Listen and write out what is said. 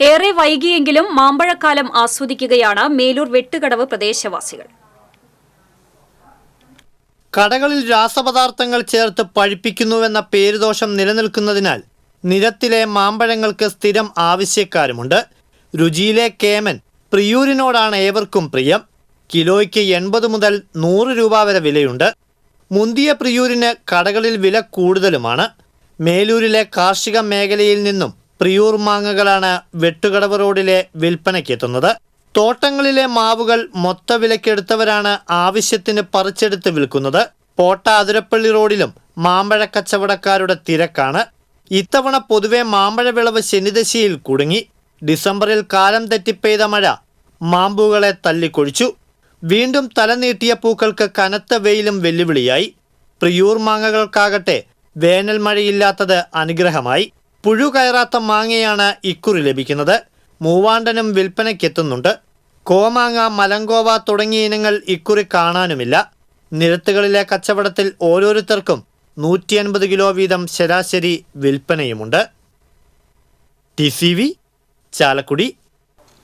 ഏറെ വൈകിയെങ്കിലും മാമ്പഴക്കാലം ആസ്വദിക്കുകയാണ് മേലൂർ വെട്ടുകടവ് പ്രദേശവാസികൾ. കടകളിൽ രാസപദാർത്ഥങ്ങൾ ചേർത്ത് പഴിപ്പിക്കുന്നുവെന്ന പേരുദോഷം നിലനിൽക്കുന്നതിനാൽ നിരത്തിലെ മാമ്പഴങ്ങൾക്ക് സ്ഥിരം ആവശ്യക്കാരുമുണ്ട്. രുചിയിലെ കേമൻ പ്രിയൂരിനോടാണ് ഏവർക്കും പ്രിയം. കിലോയ്ക്ക് എൺപത് മുതൽ നൂറ് രൂപ വരെ വിലയുണ്ട്. മുന്തിയ പ്രിയൂരിന് കടകളിൽ വില കൂടുതലുമാണ്. മേലൂരിലെ കാർഷിക മേഖലയിൽ നിന്നും പ്രിയൂർ മാങ്ങകളാണ് വെട്ടുകടവ് റോഡിലെ വിൽപ്പനയ്ക്കെത്തുന്നത്. തോട്ടങ്ങളിലെ മാവുകൾ മൊത്ത വിലക്കെടുത്തവരാണ് ആവശ്യത്തിന് പറിച്ചെടുത്ത് വിൽക്കുന്നത്. പോട്ട അതിരപ്പള്ളി റോഡിലും മാമ്പഴ കച്ചവടക്കാരുടെ തിരക്കാണ്. ഇത്തവണ പൊതുവെ മാമ്പഴ വിളവ് ശനിദശയിൽ കുടുങ്ങി. ഡിസംബറിൽ കാലം തെറ്റിപ്പെയ്ത മഴ മാമ്പുകളെ തല്ലിക്കൊഴിച്ചു. വീണ്ടും തലനീട്ടിയ പൂക്കൾക്ക് കനത്ത വെയിലും വെല്ലുവിളിയായി. പ്രിയൂർ മാങ്ങകൾക്കാകട്ടെ വേനൽ മഴയില്ലാത്തത് അനുഗ്രഹമായി. പുഴു കയറാത്ത മാങ്ങയാണ് ഇക്കുറി ലഭിക്കുന്നത്. മൂവാണ്ടനും വിൽപ്പനയ്ക്കെത്തുന്നുണ്ട്. കോമാങ്ങ മലങ്കോവ തുടങ്ങിയ ഇനങ്ങൾ ഇക്കുറി കാണാനുമില്ല. നിരത്തുകളിലെ കച്ചവടത്തിൽ ഓരോരുത്തർക്കും നൂറ്റി അൻപത് കിലോ വീതം ശരാശരി വിൽപ്പനയുമുണ്ട്. T C V Chalakudy